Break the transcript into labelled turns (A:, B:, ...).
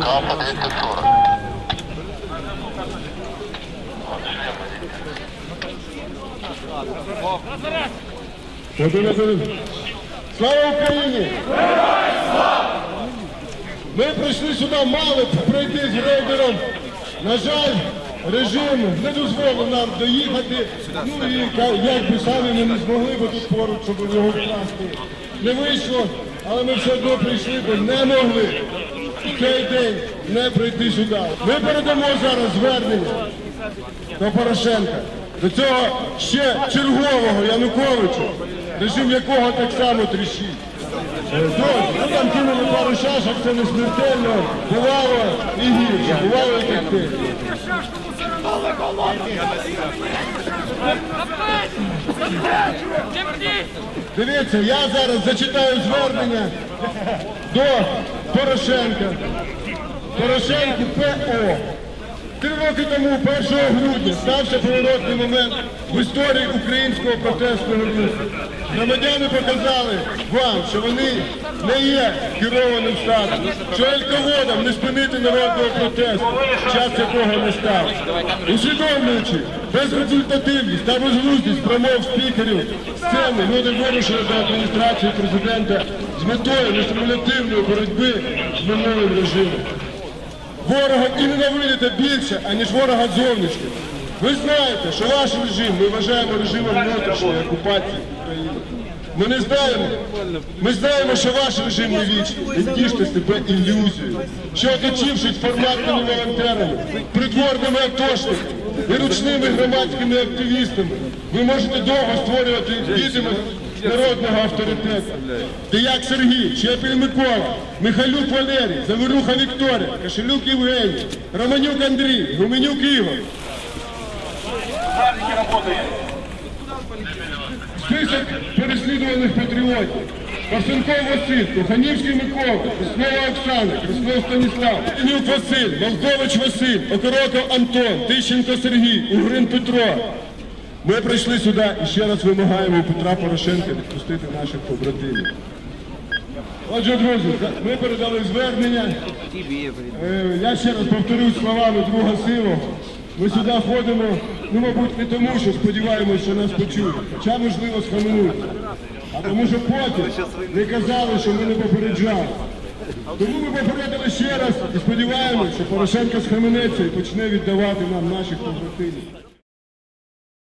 A: Капа 240.
B: Один один. Слава Україні! Ми прийшли сюди, мали пройти з рейдером. На жаль, режим не дозволив нам доїхати. Ну і як би самі ми не змогли, бо тут поруч, щоб його вкрасти. Не вийшло, але ми все одно прийшли, бо не могли в цей день не прийти сюди. Ми передамо зараз звернення до Порошенка, до цього ще чергового Януковича, режим якого так само тріщить. Е, ну там кинули пару шашок, це не смертельно, бувало і гірше, бувало і таке. Дивіться, я зараз зачитаю звернення до Порошенка. Порошенко ПО. Три роки тому, 1 грудня, стався поворотний момент в історії українського протестного руху. Громадяни показали вам, що вони не є керованим штатом, що ельководам не спинити народного протесту, час якого не став. Усвідомлюючи безрезультативність та безглуздість промов спікерів сцени, люди вирушили до адміністрації президента з метою нестимулятивної боротьби з минулим режимом. Ворога і ненавидите більше, аніж ворога зовнішнього. Ви знаєте, що ваш режим ми вважаємо режимом внутрішньої окупації України. Ми не знаємо. Ми знаємо, що ваш режим не вічний. Не тіште себе ілюзією, що оточившись форматними волонтерами, притворними атошниками і ручними громадськими активістами, ви можете довго створювати відомість народного авторитету. Дияк Сергій, Чепіль Микола, Михайлюк Валерій, Заверуха Вікторія, Кашелюк Євгеній, Романюк Андрій, Гуменюк Ігор. Список переслідуваних патріотів. Пасенков Василь, Коханівський Микола, Краснова Оксана, Краснов Станіслав, Тинюк Василь, Малкович Василь, Окороков Антон, Тищенко Сергій, Угрин Петро. Ми прийшли сюди і ще раз вимагаємо Петра Порошенка відпустити наших побратимів. Отже, друзі, ми передали звернення. Е, Я ще раз повторю словами друга силу. Ми сюди ходимо, ну, мабуть, не тому, що сподіваємося, що нас почують, хоча, можливо, схаменуть. А тому, що потім не казали, що ми не попереджали. Тому ми попередили ще раз і сподіваємося, що Порошенко схаменеться і почне віддавати нам наших побратимів.